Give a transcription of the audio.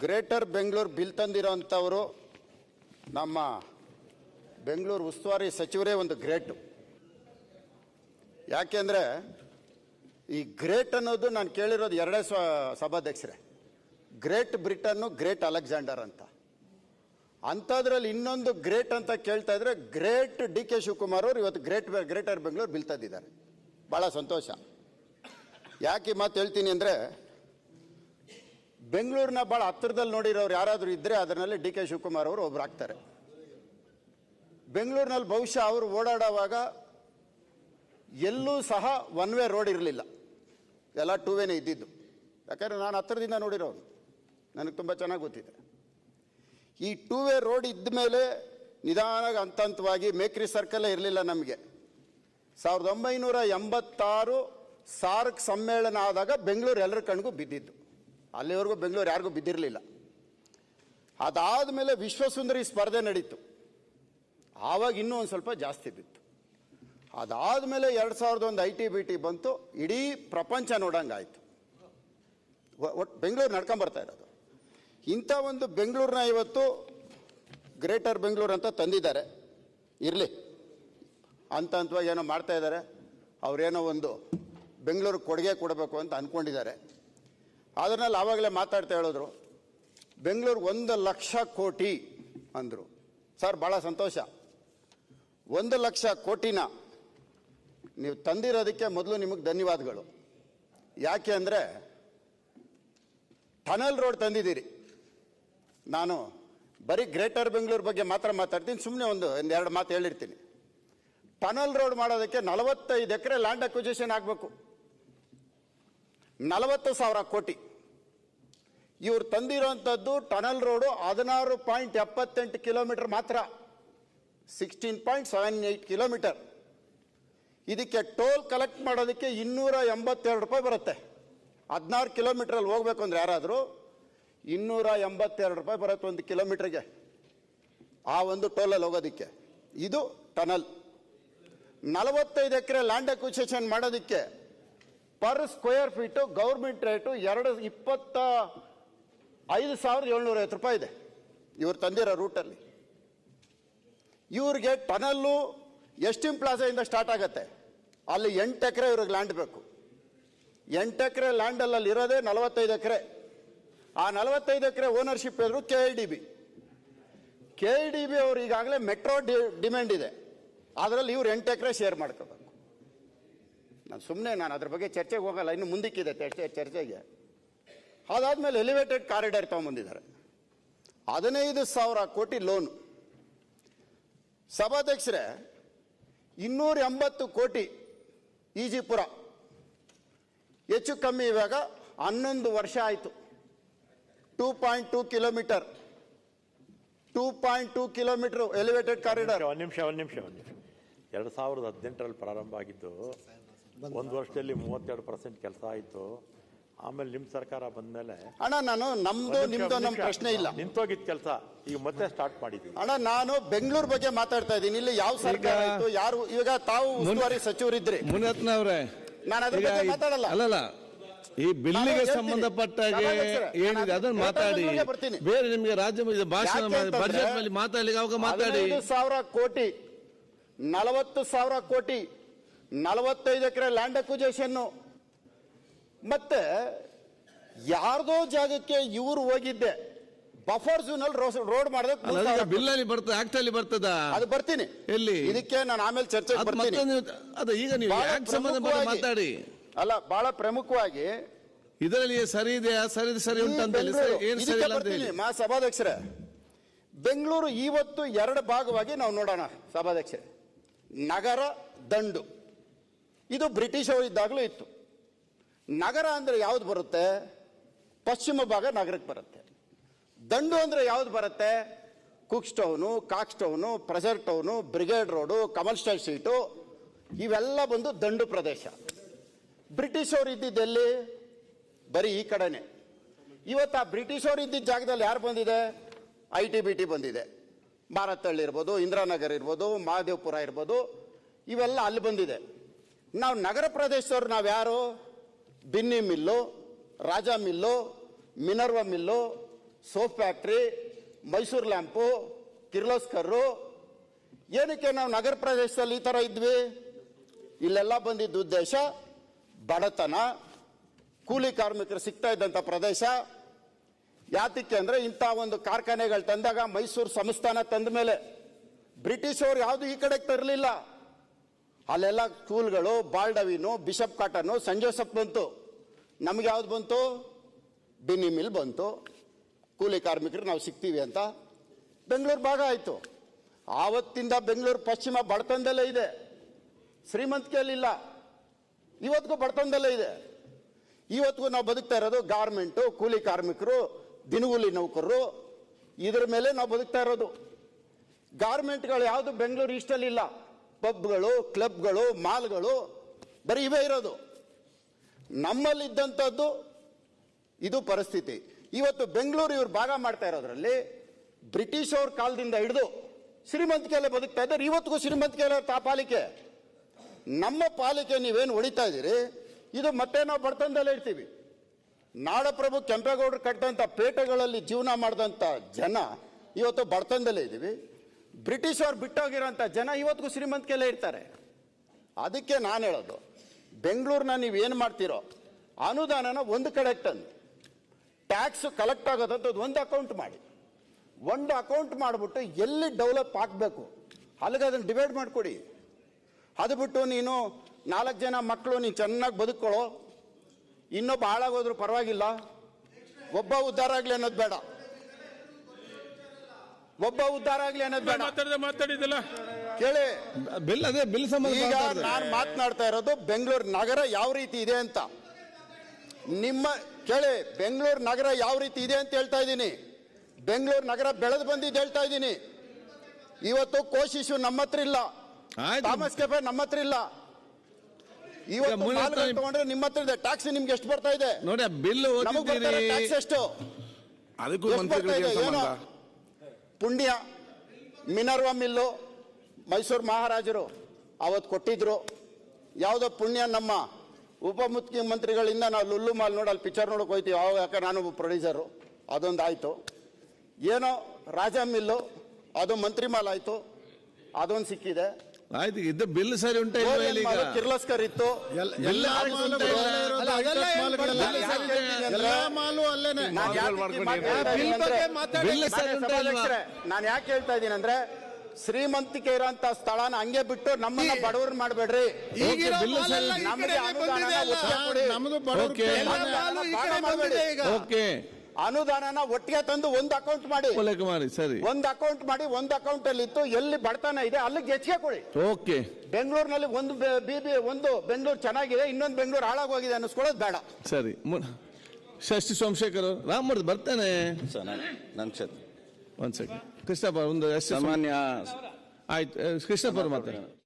Greater Bengaluru bill ತಂದಿರೋಂಥವರು ನಮ್ಮ ಬೆಂಗಳೂರು ಉಸ್ತುವಾರಿ ಸಚಿವರೇ ಒಂದು ಗ್ರೇಟು. ಯಾಕೆಂದರೆ ಈ ಗ್ರೇಟ್ ಅನ್ನೋದು ನಾನು ಕೇಳಿರೋದು ಎರಡೇ ಸ್ವ ಸಭಾಧ್ಯಕ್ಷರೇ. ಗ್ರೇಟ್ ಬ್ರಿಟನ್ನು ಗ್ರೇಟ್ ಅಲೆಕ್ಸಾಂಡರ್ ಅಂತ. ಅಂಥದ್ರಲ್ಲಿ ಇನ್ನೊಂದು ಗ್ರೇಟ್ ಅಂತ ಕೇಳ್ತಾ ಇದ್ರೆ ಗ್ರೇಟ್ ಡಿ ಕೆ ಶಿವಕುಮಾರ್ ಅವರು ಇವತ್ತು ಗ್ರೇಟ್ ಗ್ರೇಟರ್ ಬೆಂಗಳೂರು ಬಿಲ್ ತಂದಿದ್ದಾರೆ. ಭಾಳ ಸಂತೋಷ. ಯಾಕೆ ಮಾತು ಹೇಳ್ತೀನಿ ಅಂದರೆ ಬೆಂಗಳೂರಿನ ಭಾಳ ಹತ್ತಿರದಲ್ಲಿ ನೋಡಿರೋರು ಯಾರಾದರೂ ಇದ್ದರೆ ಅದರಲ್ಲಿ ಡಿ ಕೆ ಶಿವಕುಮಾರ್ ಅವರು ಒಬ್ರು ಆಗ್ತಾರೆ. ಬೆಂಗಳೂರಿನಲ್ಲಿ ಬಹುಶಃ ಅವರು ಓಡಾಡುವಾಗ ಎಲ್ಲೂ ಸಹ ಒನ್ ವೇ ರೋಡ್ ಇರಲಿಲ್ಲ. ಎಲ್ಲ ಟೂ ವೇನೇ ಇದ್ದಿದ್ದು. ಯಾಕಂದರೆ ನಾನು ಹತ್ತಿರದಿಂದ ನೋಡಿರೋನು ನನಗೆ ತುಂಬ ಚೆನ್ನಾಗಿ ಗೊತ್ತಿದೆ. ಈ ಟೂ ವೇ ರೋಡ್ ಇದ್ದ ಮೇಲೆ ನಿಧಾನಾಗಿ ಹಂತ ಹಂತವಾಗಿ ಮೇಕ್ರಿ ಸರ್ಕಲ್ಲೇ ಇರಲಿಲ್ಲ ನಮಗೆ. ಸಾವಿರದ ಒಂಬೈನೂರ ಎಂಬತ್ತಾರು ಸಾರ್ಕ್ ಸಮ್ಮೇಳನ ಆದಾಗ ಬೆಂಗಳೂರು ಎಲ್ಲರ ಕಣ್ಗೂ ಬಿದ್ದಿದ್ದು. ಅಲ್ಲಿವರೆಗೂ ಬೆಂಗಳೂರು ಯಾರಿಗೂ ಬಿದ್ದಿರಲಿಲ್ಲ. ಅದಾದ ಮೇಲೆ ವಿಶ್ವಸುಂದರಿ ಸ್ಪರ್ಧೆ ನಡೀತು. ಆವಾಗ ಇನ್ನೂ ಒಂದು ಸ್ವಲ್ಪ ಜಾಸ್ತಿ ಬಿತ್ತು. ಅದಾದ ಮೇಲೆ ಎರಡು ಸಾವಿರದ ಒಂದು ಐ ಟಿ ಬಿ ಟಿ ಬಂತು, ಇಡೀ ಪ್ರಪಂಚ ನೋಡಂಗಾಯಿತು. ಒಟ್ಟು ಬೆಂಗಳೂರು ನಡ್ಕೊಂಬರ್ತಾ ಇರೋದು. ಇಂಥ ಒಂದು ಬೆಂಗಳೂರನ್ನ ಇವತ್ತು ಗ್ರೇಟರ್ ಬೆಂಗಳೂರು ಅಂತ ತಂದಿದ್ದಾರೆ. ಇರಲಿ. ಹಂತ ಹಂತವಾಗಿ ಏನೋ ಮಾಡ್ತಾ ಇದ್ದಾರೆ. ಅವರೇನೋ ಒಂದು ಬೆಂಗಳೂರು ಕೊಡುಗೆ ಕೊಡಬೇಕು ಅಂತ ಅಂದ್ಕೊಂಡಿದ್ದಾರೆ ಅದರಲ್ಲಿ ಆವಾಗಲೇ ಮಾತಾಡ್ತಾ ಹೇಳಿದ್ರು. ಬೆಂಗಳೂರು ಒಂದು ಲಕ್ಷ ಕೋಟಿ ಅಂದರು. ಸರ್ ಭಾಳ ಸಂತೋಷ. ಒಂದು ಲಕ್ಷ ಕೋಟಿನ ನೀವು ತಂದಿರೋದಕ್ಕೆ ಮೊದಲು ನಿಮಗೆ ಧನ್ಯವಾದಗಳು. ಯಾಕೆ ಅಂದರೆ ಟನಲ್ ರೋಡ್ ತಂದಿದ್ದೀರಿ. ನಾನು ಬರೀ ಗ್ರೇಟರ್ ಬೆಂಗಳೂರು ಬಗ್ಗೆ ಮಾತ್ರ ಮಾತಾಡ್ತೀನಿ ಸುಮ್ಮನೆ ಒಂದು ಒಂದು ಎರಡು ಮಾತು ಹೇಳಿರ್ತೀನಿ. ಟನಲ್ ರೋಡ್ ಮಾಡೋದಕ್ಕೆ ನಲವತ್ತೈದು ಎಕರೆ ಲ್ಯಾಂಡ್ ಅಕ್ವಿಜಿಷನ್ ಆಗಬೇಕು. ನಲವತ್ತು ಸಾವಿರ ಕೋಟಿ. ಇವ್ರು ತಂದಿರೋಂಥದ್ದು ಟನಲ್ ರೋಡು ಹದಿನಾರು ಪಾಯಿಂಟ್ ಎಪ್ಪತ್ತೆಂಟು ಕಿಲೋಮೀಟರ್ ಮಾತ್ರ. Sixteen point seven eight kilometre. ಇದಕ್ಕೆ ಟೋಲ್ ಕಲೆಕ್ಟ್ ಮಾಡೋದಕ್ಕೆ ಇನ್ನೂರ ಎಂಬತ್ತೆರಡು ರೂಪಾಯಿ ಬರುತ್ತೆ. ಹದಿನಾರು ಕಿಲೋಮೀಟ್ರಲ್ಲಿ ಹೋಗ್ಬೇಕು ಅಂದ್ರೆ ಯಾರಾದರೂ ಇನ್ನೂರ ಎಂಬತ್ತೆರಡು ರೂಪಾಯಿ ಬರುತ್ತೆ ಒಂದು ಕಿಲೋಮೀಟ್ರಿಗೆ. ಆ ಒಂದು ಟೋಲಲ್ಲಿ ಹೋಗೋದಕ್ಕೆ. ಇದು ಟನಲ್. ನಲವತ್ತೈದು ಎಕರೆ ಲ್ಯಾಂಡ್ ಅಕ್ವಿಸೇಷನ್ ಮಾಡೋದಕ್ಕೆ per square feet government rate ಎರಡು ಇಪ್ಪತ್ತ ಐದು ಸಾವಿರದ ಏಳ್ನೂರ ಐವತ್ತು ರೂಪಾಯಿ ಇದೆ ಇವ್ರು ತಂದಿರೋ ರೂಟಲ್ಲಿ. ಇವ್ರಿಗೆ ಟನಲ್ಲು ಎಸ್ಟಿಮ್ ಪ್ಲಾಜಾಯಿಂದ ಸ್ಟಾರ್ಟ್ ಆಗುತ್ತೆ. ಅಲ್ಲಿ ಎಂಟು ಎಕರೆ ಇವ್ರಿಗೆ ಲ್ಯಾಂಡ್ ಬೇಕು. ಎಂಟು ಎಕರೆ ಲ್ಯಾಂಡಲ್ಲಿ ಇರೋದೇ ನಲವತ್ತೈದು ಎಕರೆ. ಆ ನಲವತ್ತೈದು ಎಕರೆ ಓನರ್ಶಿಪ್ ಇದ್ರು K I D B. K I D B ಅವ್ರು ಈಗಾಗಲೇ ಮೆಟ್ರೋ ಡಿಮ್ಯಾಂಡ್ ಇದೆ. ಅದರಲ್ಲಿ ಇವ್ರು ಎಂಟು ಎಕರೆ ಶೇರ್ ಮಾಡ್ಕೋಬೇಕು. ನಾನು ಸುಮ್ಮನೆ ನಾನು ಅದ್ರ ಬಗ್ಗೆ ಚರ್ಚೆಗೆ ಹೋಗಲ್ಲ, ಇನ್ನು ಮುಂದಕ್ಕಿದೆ ಚರ್ಚೆ ಚರ್ಚೆಗೆ. ಅದಾದಮೇಲೆ ಎಲಿವೇಟೆಡ್ ಕಾರಿಡಾರ್ ತೊಗೊಂಬಂದಿದ್ದಾರೆ. ಹದಿನೈದು ಸಾವಿರ ಕೋಟಿ ಲೋನ್ ಸಭಾಧ್ಯಕ್ಷರೇ ಇನ್ನೂರ ಎಂಬತ್ತು ಕೋಟಿ ಈಜಿಪುರ. ಹೆಚ್ಚು ಕಮ್ಮಿ ಇವಾಗ ಹನ್ನೊಂದು ವರ್ಷ ಆಯಿತು. Two point two kilometre two point two kilometre elevated corridor ಒಂದು ನಿಮಿಷ ಒಂದು ನಿಮಿಷ ಒಂದು ನಿಮಿಷ. ಎರಡು ಸಾವಿರದ ಹದಿನೆಂಟರಲ್ಲಿ ಪ್ರಾರಂಭ ಆಗಿದ್ದು ಒಂದು ವರ್ಷದಲ್ಲಿ ಮೂವತ್ತೆರಡು ಪರ್ಸೆಂಟ್ ಕೆಲಸ ಆಯಿತು. ಆಮೇಲೆ ನಿಮ್ಮ ಸರ್ಕಾರ ಬಂದಮೇಲೆ ಅಣ್ಣ ನಾನು ನಮ್ದು ನಿಮ್ದು ನಮ್ಮ ಪ್ರಶ್ನೆ ಇಲ್ಲ. ನಿಂತೋಗಿದ್ದ ಕೆಲಸ. ಈಗ ಮತ್ತೆ ಸ್ಟಾರ್ಟ್ ಮಾಡಿದ್ವಿ. ಅಣ್ಣ ನಾನು ಬೆಂಗಳೂರು ಬಗ್ಗೆ ಮಾತಾಡ್ತಾ ಇದ್ದೀನಿ. ಇಲ್ಲಿ ಯಾವ ಸರ್ಕಾರ ಆಯ್ತು ಇತ್ತು ಯಾರು ಇವಾಗ ತಾವು ಉಸ್ತುವಾರಿ ಸಚಿವರಿದ್ರಿ. ಮುನಿರತ್ನವ್ರೆ ನಾನು ಅದ್ರ ಬಗ್ಗೆ ಈ- ಮಾತಾಡಲ್ಲ. ಅಲ್ಲಲ್ಲ ಈ ಬಿಲ್ಲಿಗೆ ಸಂಬಂಧಪಟ್ಟಾಗೆ ಸಂಬಂಧಪಟ್ಟ ಹಾಗೆ ಏನಿದೆ ಅದನ್ನ ಮಾತಾಡಿ. ಬೇರೆ ನಿಮಗೆ ರಾಜ್ಯ ಭಾಷಣ ಬಜೆಟ್ ಮೇಲೆ ಮಾತಾಡಿ ಅವಾಗ ಮಾತಾಡಿ. ಸಾವಿರ ಕೋಟಿ ನಲವತ್ತು ಸಾವಿರ ಕೋಟಿ ನಲವತ್ತೈದು ಎಕರೆ ಲ್ಯಾಂಡ್ ಅಕ್ವಿಜೇಷನ್ ಮತ್ತೆ ಯಾರ್ದೋ ಜಾಗಕ್ಕೆ ಇವರು ಹೋಗಿದ್ದೆ. ಬಫರ್ ಝೋನ್ ಅಲ್ಲಿ ರೋಡ್ ಮಾಡೋದಕ್ಕೆ ಬಿಲ್ ಅಲ್ಲಿ ಬರ್ತದೆ ಆಕ್ಟ್ ಅಲ್ಲಿ ಬರ್ತದ? ಅದು ಬರ್ತೀನಿ. ಎಲ್ಲಿ? ಇದಕ್ಕೆ ನಾನು ಆಮೇಲೆ ಚರ್ಚೆ ಅದು ಬರ್ತೀನಿ. ಅದು ಈಗ ನೀವು ಪ್ರಮುಖವಾಗಿ- ಮಾತಾಡಿ. ಅಲ್ಲ ಬಹಳ ಪ್ರಮುಖವಾಗಿ ಇದರಲ್ಲಿ ಸರಿ ಇದೆಯಾ? ಸರಿ ಸರಿ ಉಂಟು ಅಂತ ಹೇಳಿ ಸರಿ- ಇಲ್ಲ ಅಂತ ಮಾ ಸಭಾಧ್ಯಕ್ಷರೇ. ಬೆಂಗಳೂರು ಇವತ್ತು ಎರಡು ಭಾಗವಾಗಿ ನಾವು ನೋಡೋಣ ಸಭಾಧ್ಯಕ್ಷರೇ. ನಗರ ದಂಡು. ಇದು ಬ್ರಿಟಿಷ್ ಅವರಿದ್ದಾಗಲೂ ಇತ್ತು. ನಗರ ಅಂದರೆ ಯಾವುದು ಬರುತ್ತೆ? ಪಶ್ಚಿಮ ಭಾಗ ನಗರಕ್ಕೆ ಬರುತ್ತೆ. ದಂಡು ಅಂದರೆ ಯಾವ್ದು ಬರುತ್ತೆ? Cooke Town Cox Town Frazer Town Brigade Road, Commercial Street ಇವೆಲ್ಲ ಬಂದು ದಂಡು ಪ್ರದೇಶ. ಬ್ರಿಟಿಷ್ ಅವರು ಇದ್ದಿದ್ದೆಲ್ಲಿ ಬರೀ ಈ ಕಡೆನೆ. ಇವತ್ತು ಆ ಬ್ರಿಟಿಷವ್ರು ಇದ್ದಿದ್ದ ಜಾಗದಲ್ಲಿ ಯಾರು ಬಂದಿದೆ? ಐ ಟಿ ಬಿ ಟಿ ಬಂದಿದೆ. ಭಾರತಹಳ್ಳಿ ಇರ್ಬೋದು, ಇಂದಿರಾನಗರ್ ಇರ್ಬೋದು, ಮಹಾದೇವಪುರ ಇರ್ಬೋದು, ಇವೆಲ್ಲ ಅಲ್ಲಿ ಬಂದಿದೆ. ನಾವು ನಗರ ಪ್ರದೇಶದವ್ರು ನಾವು ಯಾರು Binny mill, Raja mill, Minerva mill soap factory, Mysuru lamp, Kirloskar. ಏನಕ್ಕೆ ನಾವು ನಗರ ಪ್ರದೇಶದಲ್ಲಿ ಈ ಥರ ಇದ್ವಿ? ಇಲ್ಲೆಲ್ಲ ಬಂದಿದ್ದ ಉದ್ದೇಶ ಬಡತನ, ಕೂಲಿ ಕಾರ್ಮಿಕರು ಸಿಗ್ತಾ ಇದ್ದಂಥ ಪ್ರದೇಶ. ಯಾತಕ್ಕೆ ಅಂದರೆ ಇಂಥ ಒಂದು ಕಾರ್ಖಾನೆಗಳು ತಂದಾಗ ಮೈಸೂರು ಸಂಸ್ಥಾನ ತಂದ ಮೇಲೆ ಬ್ರಿಟಿಷವ್ರು ಯಾವುದು ಈ ಕಡೆಗೆ ತರಲಿಲ್ಲ. ಅಲ್ಲೆಲ್ಲ ಸ್ಕೂಲ್ಗಳು ಬಾಲ್ಡವಿನು ಬಿಷಪ್ ಕಾಟನು ಸಂಜೋಸಪ್ ಬಂತು. ನಮ್ಗೆ ಯಾವ್ದು ಬಂತು? ಬಿನ್ನಿ ಮಿಲ್ ಬಂತು. ಕೂಲಿ ಕಾರ್ಮಿಕರು ನಾವು ಸಿಗ್ತೀವಿ ಅಂತ ಬೆಂಗಳೂರು ಭಾಗ ಆಯಿತು. ಆವತ್ತಿಂದ ಬೆಂಗಳೂರು ಪಶ್ಚಿಮ ಬಡತನದಲ್ಲೇ ಇದೆ. ಶ್ರೀಮಂತಿಕೆಯಲ್ಲಿಲ್ಲ ಇವತ್ತಿಗೂ ಬಡತನದಲ್ಲೇ ಇದೆ. ಇವತ್ತಿಗೂ ನಾವು ಬದುಕ್ತಾ ಇರೋದು ಗಾರ್ಮೆಂಟು, ಕೂಲಿ ಕಾರ್ಮಿಕರು, ದಿನಗೂಲಿ ನೌಕರರು. ಇದ್ರ ಮೇಲೆ ನಾವು ಬದುಕ್ತಾ ಇರೋದು. ಗಾರ್ಮೆಂಟ್ಗಳು ಯಾವುದು ಬೆಂಗಳೂರು ಈಸ್ಟಲ್ಲಿ ಇಲ್ಲ ಪಬ್ಗಳು, ಕ್ಲಬ್ಗಳು, ಮಾಲ್ಗಳು, ಬರೀ ಇವೇ ಇರೋದು. ನಮ್ಮಲ್ಲಿದ್ದಂಥದ್ದು ಇದು ಪರಿಸ್ಥಿತಿ. ಇವತ್ತು ಬೆಂಗಳೂರು ಇವ್ರು ಭಾಗ ಮಾಡ್ತಾ ಇರೋದ್ರಲ್ಲಿ ಬ್ರಿಟಿಷ್ ಅವ್ರ ಕಾಲದಿಂದ ಹಿಡಿದು ಶ್ರೀಮಂತಿಕೆಯಲ್ಲೇ ಬದುಕ್ತಾ ಇದ್ದಾರೆ. ಇವತ್ತಿಗೂ ಶ್ರೀಮಂತಿಕೆಯಲ್ಲ ತಾ ಪಾಲಿಕೆ. ನಮ್ಮ ಪಾಲಿಕೆ ನೀವೇನು ಹೊಡಿತಾ ಇದ್ದೀರಿ? ಇದು ಮತ್ತೆ ನಾವು ಬಡತನದಲ್ಲೇ ಇರ್ತೀವಿ. ನಾಡಪ್ರಭು ಕೆಂಪೇಗೌಡರು ಕಟ್ಟಂತ ಪೇಟೆಗಳಲ್ಲಿ ಜೀವನ ಮಾಡಿದಂಥ ಜನ ಇವತ್ತು ಬಡತನದಲ್ಲೇ ಇದ್ದೀವಿ. ಬ್ರಿಟಿಷ್ ಅವ್ರು ಬಿಟ್ಟೋಗಿರೋಂಥ ಜನ ಇವತ್ತಿಗೂ ಶ್ರೀಮಂತಿಕೆಲ್ಲ ಇರ್ತಾರೆ. ಅದಕ್ಕೆ ನಾನು ಹೇಳೋದು ಬೆಂಗಳೂರನ್ನ ನೀವು ಏನು ಮಾಡ್ತೀರೋ, ಅನುದಾನನ ಒಂದು ಕಡೆ ತಂದು, ಟ್ಯಾಕ್ಸ್ ಕಲೆಕ್ಟ್ ಆಗೋದಂಥದ್ದು ಒಂದು ಅಕೌಂಟ್ ಮಾಡಿ. ಒಂದು ಅಕೌಂಟ್ ಮಾಡಿಬಿಟ್ಟು ಎಲ್ಲಿ ಡೆವಲಪ್ ಆಗಬೇಕು? ಅಲ್ಲಿಗೆ ಅದನ್ನು ಡಿವೈಡ್ ಮಾಡಿಕೊಡಿ. ಅದು ಬಿಟ್ಟು ನೀನು ನಾಲ್ಕು ಜನ ಮಕ್ಕಳು ನೀನು ಚೆನ್ನಾಗಿ ಬದುಕೊಳ್ಳೋ ಇನ್ನೊಬ್ಬ ಹಾಳಾಗೋದ್ರು ಪರವಾಗಿಲ್ಲ. ಒಬ್ಬ ಉದ್ಧಾರ ಆಗಲಿ ಅನ್ನೋದು ಬೇಡ. ಒಬ್ಬ ಉದ್ಧಾರ ಆಗ್ಲಿ ಅನ್ನೋದು ಬೇಡ. ಮಾತಾಡಿದ ಮಾತಾಡಿದಿಲ್ಲ ಕೇಳಿ. ಬಿಲ್ ಅದೇ ಬಿಲ್ ಸಂಬಂಧ ಈಗ. ನಾನು ಮಾತನಾಡ್ತಾ ಇರೋದು ಬೆಂಗಳೂರು ನಗರ ಯಾವ ರೀತಿ ಇದೆ ಅಂತ. ನಿಮ್ಮ ಕೇಳಿ ಬೆಂಗಳೂರು ನಗರ ಯಾವ ರೀತಿ ಇದೆ ಅಂತ ಹೇಳ್ತಾ ಇದ್ದೀನಿ. ಬೆಂಗಳೂರು ನಗರ ಬೆಳೆದು ಬಂದಿದ್ದು ಹೇಳ್ತಾ ಇದ್ದೀನಿ. ಇವತ್ತು ಕೋಶಿಶು ನಮ್ಮ ಹತ್ರ ಇಲ್ಲ. ಆಯ್ತು. ಥಾಮಸ್ ಕೆಫೆ ನಮ್ಮ ಹತ್ರ ಇಲ್ಲ ಇವತ್ತು ಮಾಲ್ಗಳು ತಗೊಂಡ್ರೆ ನಿಮ್ಮ ಹತ್ರ ಇದೆ. ಟ್ಯಾಕ್ಸ್ ನಿಮ್ಗೆ ಎಷ್ಟು ಬರ್ತಾ ಇದೆ? ನೋಡಿ ಆ ಬಿಲ್ ನಮಗೆ ಓದಿದ್ದೀರಿ. ಟ್ಯಾಕ್ಸ್ ಎಷ್ಟು? ಅದಕ್ಕೂ ಎಷ್ಟು ಬರ್ತಾ ಮಂತ್ರಿಗಳಿಗೆ ಇದೆ? ಏನು? ಪುಣ್ಯ ಮಿನರ್ವ ಮಿಲ್ಲು ಮೈಸೂರು ಮಹಾರಾಜರು ಅವತ್ತು ಕೊಟ್ಟಿದ್ರು. ಯಾವುದೋ ಪುಣ್ಯ ನಮ್ಮ ಉಪಮುಖ್ಯಮಂತ್ರಿಗಳಿಂದ ನಾವು ಲುಲ್ಲು ಮಾಲ್ ನೋಡಿ ಅಲ್ಲಿ ಪಿಕ್ಚರ್ ನೋಡೋಕೆ ಹೋಯ್ತೀವಿ. ಅವಾಗ ಯಾಕೆ ನಾನು ಪ್ರೊಡ್ಯೂಸರು ಅದೊಂದು ಆಯಿತು ಏನೋ ರಾಜ ಮಿಲ್ಲು, ಅದು ಮಂತ್ರಿ ಮಾಲ್ ಆಯಿತು. ಅದೊಂದು ಸಿಕ್ಕಿದೆ. ಆಯ್ತು ಇದ್ದ ಬಿಲ್ ಸರಿ ಉಂಟಾ ಇಲ್ವಾ ಈಗ ಕಿರ್ಲಸ್ಕರ್ ಇತ್ತು ಇಲ್ವಾ? ಅಲ್ಲ, ಅದೆಲ್ಲ ಏನ್ ಬರ್ತದೆ? ಬಿಲ್ ಸರಿ ಇದೆ. ಎಲ್ಲ ಮಾಲು ಅಲ್ಲೇನೆ ನಾನ್ ಯಾಕೆ ಈ ಮಾತು ಹೇಳ್ತಾ ಬಿಲ್ ಇದ್ದೀನಿ ಬಗ್ಗೆ ಅಂದ್ರೆ- ಮಾತಾಡಿ. ಬಿಲ್ ಸರಿ ಉಂಟಾ ಇಲ್ವಾ? ಸಭಾಧ್ಯಕ್ಷರೇ, ನಾನು ಯಾಕೆ ಹೇಳ್ತಾ ಇದ್ದೀನಿ ಅಂದ್ರೆ ಶ್ರೀಮಂತಿಕೆ ಇರೋಂತ ಸ್ಥಳನ ಹಂಗೆ ಬಿಟ್ಟು ನಮ್ಮನ್ನ ಬಡವ್ರನ್ನ ಮಾಡಬೇಡ್ರಿ ಈಗಿರೋ ಬಿಲ್ ಸರಿ ನಮಗೆ ಅನುದಾನನ ಒಟ್ಟಿಗೆ ಕೊಡಿ. ನಮ್ದು ಬಡವ್ರ ಓಕೆ. ಎಲ್ಲ ಮಾಲು ಈ ಕಡೆ ಬಂದಿದೆ ಈಗ. ಓಕೆ ಅನುದಾನನ ಒಟ್ಟಿಗೆ ತಂದು ಒಂದು ಅಕೌಂಟ್ ಮಾಡಿ. ಒಳ್ಳೆ ಮಾಡಿ ಸರಿ. ಒಂದು ಅಕೌಂಟ್ ಮಾಡಿ ಒಂದು ಅಕೌಂಟ್ ಅಲ್ಲಿ ಇತ್ತು ಎಲ್ಲಿ ಬಡತನ ಇದೆ ಅಲ್ಲಿಗೆ ಹೆಚ್ಚಿಗೆ ಕೊಡಿ. ಓಕೆ. ಬೆಂಗಳೂರಿನಲ್ಲಿ ಒಂದು ಬಿ ಬಿ ಒಂದು ಬೆಂಗಳೂರು ಚೆನ್ನಾಗಿದೆ ಇನ್ನೊಂದು ಬೆಂಗಳೂರು ಹಾಳಾಗೋಗಿದೆ ಅನ್ನಿಸ್ಕೊಳ್ಳೋದು ಬೇಡ. ಸರಿ ಮು- ಷಷ್ಠಿ ಸೋಮಶೇಖರ್ ರಾಮರ್ ಬರ್ತಾನೆ. ಸರ್ ನನ್ನ ಕ್ಷೇತ್ರ. ಒಂದ್ ಸೆಕೆಂಡ್ ಕೃಷ್ಣಪ್ಪ ಒಂದು ಎಷ್ಟು ಸಾಮಾನ್ಯ ಆಯ್ತು ಕೃಷ್ಣಪ್ಪ ಅವ್ರು ಮಾತಾಡಿ.